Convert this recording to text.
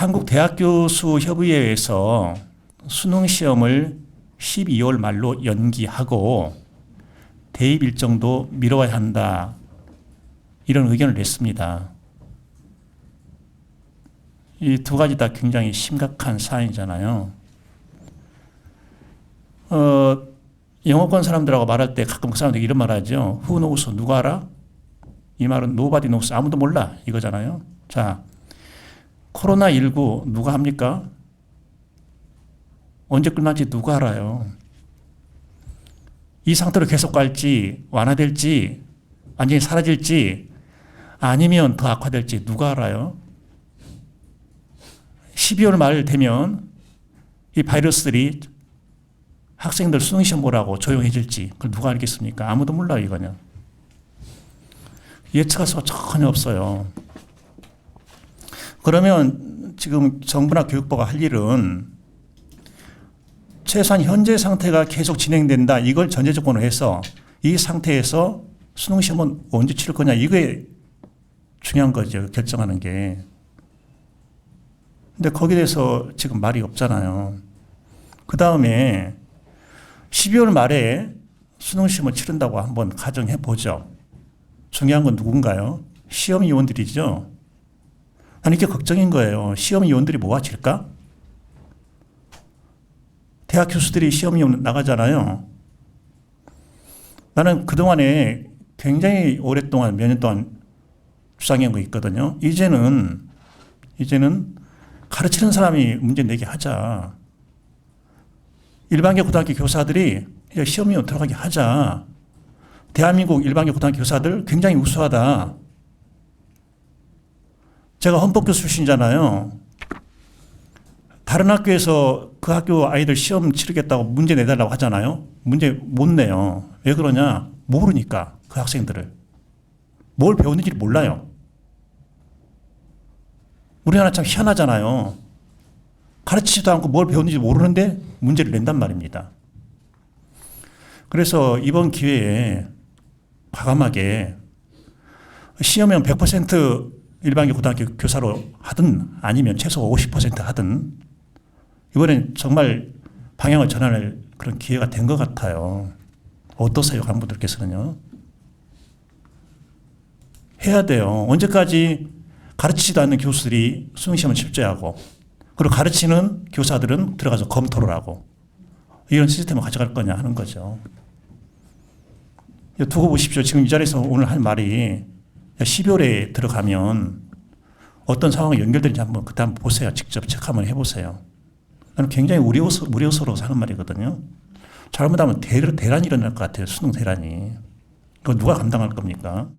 한국 대학교수 협의회에서 수능 시험을 12월 말로 연기하고 대입 일정도 미뤄야 한다. 이런 의견을 냈습니다. 이 두 가지 다 굉장히 심각한 사안이잖아요. 어, 영어권 사람들하고 말할 때 가끔 그 사람들이 이런 말 하죠. Who knows? 누가 알아? 이 말은 nobody knows. 아무도 몰라. 이거잖아요. 자, 코로나19 누가 합니까? 언제 끝날지 누가 알아요? 이 상태로 계속 갈지, 완화될지, 완전히 사라질지, 아니면 더 악화될지 누가 알아요? 12월 말 되면 이 바이러스들이 학생들 수능시험 보라고 조용해질지 그걸 누가 알겠습니까? 아무도 몰라요, 이거는. 예측할 수가 전혀 없어요. 그러면 지금 정부나 교육부가 할 일은 최소한 현재 상태가 계속 진행된다. 이걸 전제 조건으로 해서 이 상태에서 수능 시험은 언제 치를 거냐. 이게 중요한 거죠. 결정하는 게. 근데 거기에 대해서 지금 말이 없잖아요. 그 다음에 12월 말에 수능 시험을 치른다고 한번 가정해 보죠. 중요한 건 누군가요? 시험위원들이죠. 나는 이게 걱정인 거예요. 시험위원들이 모아질까? 대학 교수들이 시험위원 나가잖아요. 나는 그동안에 굉장히 오랫동안 몇 년 동안 주장한 거 있거든요. 이제는 이제는 가르치는 사람이 문제 내게 하자. 일반계 고등학교 교사들이 시험위원 들어가게 하자. 대한민국 일반계 고등학교 교사들 굉장히 우수하다. 제가 헌법교 출신이잖아요. 다른 학교에서 그 학교 아이들 시험 치르겠다고 문제 내달라고 하잖아요. 문제 못 내요. 왜 그러냐? 모르니까 그 학생들을. 뭘 배웠는지 몰라요. 우리나라 참 희한하잖아요. 가르치지도 않고 뭘 배웠는지 모르는데 문제를 낸단 말입니다. 그래서 이번 기회에 과감하게 시험은 100% 일반계 고등학교 교사로 하든 아니면 최소 50% 하든 이번엔 정말 방향을 전환할 그런 기회가 된 것 같아요. 어떠세요, 간부들께서는요? 해야 돼요. 언제까지 가르치지도 않는 교수들이 수능시험을 출제하고 그리고 가르치는 교사들은 들어가서 검토를 하고 이런 시스템을 가져갈 거냐 하는 거죠. 두고 보십시오. 지금 이 자리에서 오늘 할 말이 12월에 들어가면 어떤 상황이 연결되는지 한번 그때 한번 보세요. 직접 체크 한번 해보세요. 나는 굉장히 우려서, 우려스러워 하는 말이거든요. 잘못하면 대, 대란이 일어날 것 같아요. 수능 대란이. 그거 누가 감당할 겁니까?